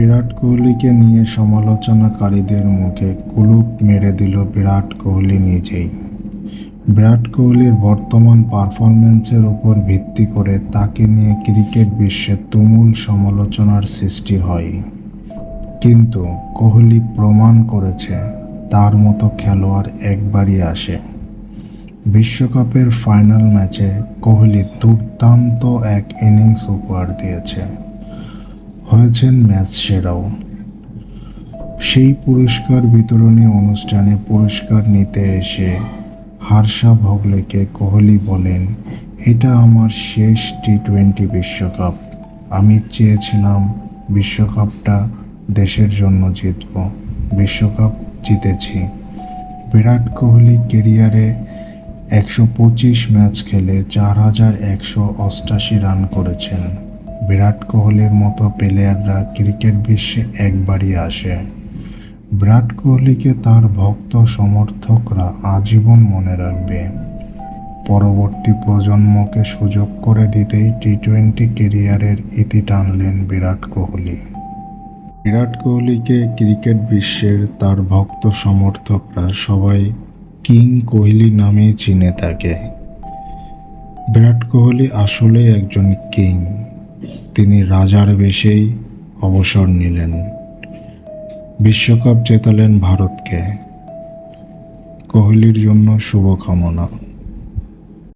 বিরাট কোহলিকে নিয়ে সমালোচনাকারীদের মুখে কুলুপ মেরে দিল বিরাট কোহলি নিজেই। বিরাট কোহলির বর্তমান পারফরম্যান্সের উপর ভিত্তি করে তাকে নিয়ে ক্রিকেট বিশ্বে তুমুল সমালোচনার সৃষ্টি হয়। কিন্তু কোহলি প্রমাণ করেছে, তার মতো খেলোয়াড় একবারই আসে। বিশ্বকাপের ফাইনাল ম্যাচে কোহলি দুর্দান্ত এক ইনিংস উপহার দিয়েছে। হয়েছেন ম্যাচ সেরাও। সেই পুরস্কার বিতরণী অনুষ্ঠানে পুরস্কার নিতে এসে হার্ষা ভগলেকে কোহলি বলেন, এটা আমার শেষ টি টোয়েন্টি বিশ্বকাপ। আমি চেয়েছিলাম বিশ্বকাপটা দেশের জন্য জিতব। বিশ্বকাপ জিতেছি। বিরাট কোহলি কেরিয়ারে একশো পঁচিশ ম্যাচ খেলে চার হাজার একশো অষ্টাশি রান করেছেন। বিরাট কোহলির মতো প্লেয়াররা ক্রিকেট বিশ্বে একবারই আসে। বিরাট কোহলিকে তার ভক্ত সমর্থকরা আজীবন মনে রাখবে। পরবর্তী প্রজন্মকে সুযোগ করে দিতেই টি টোয়েন্টি কেরিয়ারের ইতি টানলেন বিরাট কোহলি। বিরাট কোহলিকে ক্রিকেট বিশ্বের তার ভক্ত সমর্থকরা সবাই কিং কোহলি নামেই চিনে থাকে। বিরাট কোহলি আসলেই একজন কিং। তিনি রাজার বেশেই অবসর নিলেন। বিশ্বকাপ জেতালেন ভারতকে। কোহলির জন্য শুভকামনা।